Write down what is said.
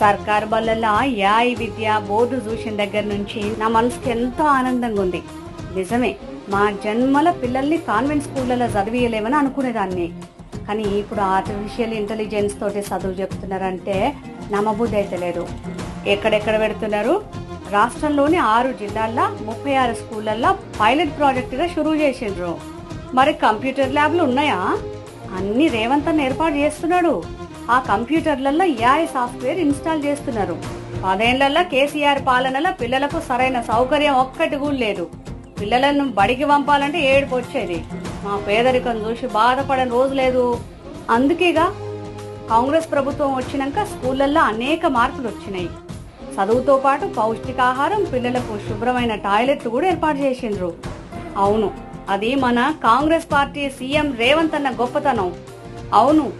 సర్కార్ బళ్ళల్లో యాయి విద్య బోర్డు చూసిన దగ్గర నుంచి నా మనసుకి ఎంతో ఆనందంగా ఉంది. నిజమే మా జన్మల పిల్లల్ని కాన్వెంట్ స్కూళ్ళలో చదివియలేమని అనుకునేదాన్ని. కానీ ఇప్పుడు ఆర్టిఫిషియల్ ఇంటెలిజెన్స్ తోటి చదువు చెప్తున్నారంటే నమ్మబుద్ధి అయితే లేదు ఎక్కడెక్కడ పెడుతున్నారు? రాష్ట్రంలోని ఆరు జిల్లాల్లో ముప్పై ఆరు స్కూళ్ళల్లో పైలట్ ప్రాజెక్టుగా షురూ చేసిండ్రు. మరి కంప్యూటర్ ల్యాబ్లు ఉన్నాయా? అన్ని రేవంత్ ఏర్పాటు చేస్తున్నాడు. ఆ కంప్యూటర్లలో ఏఐ సాఫ్ట్వేర్ ఇన్స్టాల్ చేస్తున్నారు. పదేళ్ళలో కేసీఆర్ పాలనలో పిల్లలకు సరైన సౌకర్యం ఒక్కటి కూడా లేదు. పిల్లలను బడికి పంపాలంటే ఏడుపు వచ్చేది. మా పేదరికం చూసి బాధపడని రోజు లేదు. అందుకేగా కాంగ్రెస్ ప్రభుత్వం వచ్చినాక స్కూళ్ళల్లో అనేక మార్పులు వచ్చినాయి. చదువుతో పాటు పౌష్టికాహారం పిల్లలకు శుభ్రమైన టాయిలెట్లు కూడా ఏర్పాటు చేసిండ్రు. అవును అది మన కాంగ్రెస్ పార్టీ సీఎం రేవంత్ అన్న గొప్పతనం. అవును